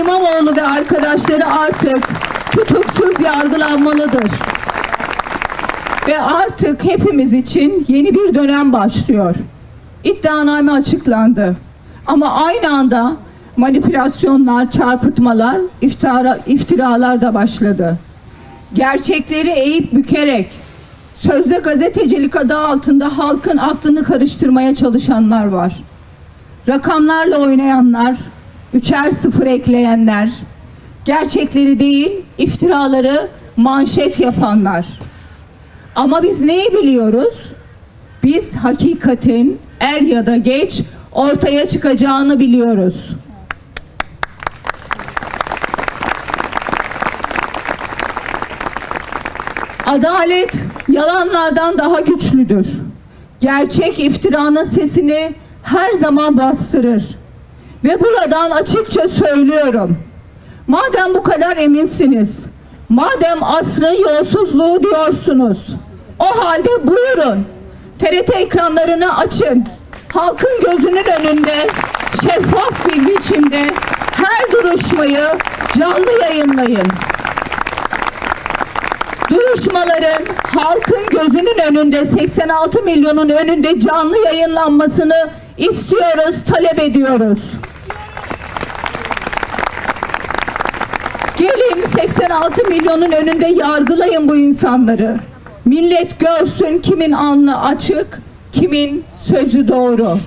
İmamoğlu ve arkadaşları artık tutuksuz yargılanmalıdır. Ve artık hepimiz için yeni bir dönem başlıyor. İddianame açıklandı. Ama aynı anda manipülasyonlar, çarpıtmalar, iftira, iftiralar da başladı. Gerçekleri eğip bükerek sözde gazetecilik adı altında halkın aklını karıştırmaya çalışanlar var. Rakamlarla oynayanlar, üçer sıfır ekleyenler, gerçekleri değil iftiraları manşet yapanlar. Ama biz neyi biliyoruz? Biz hakikatin er ya da geç ortaya çıkacağını biliyoruz. Adalet yalanlardan daha güçlüdür. Gerçek iftiranın sesini her zaman bastırır. Ve buradan açıkça söylüyorum. Madem bu kadar eminsiniz, madem asrın yolsuzluğu diyorsunuz, o halde buyurun. TRT ekranlarını açın. Halkın gözünün önünde şeffaf bir biçimde her duruşmayı canlı yayınlayın. Duruşmaların halkın gözünün önünde 86 milyonun önünde canlı yayınlanmasını istiyoruz, talep ediyoruz. Gelin 86 milyonun önünde yargılayın bu insanları. Millet görsün kimin alnı açık, kimin sözü doğru.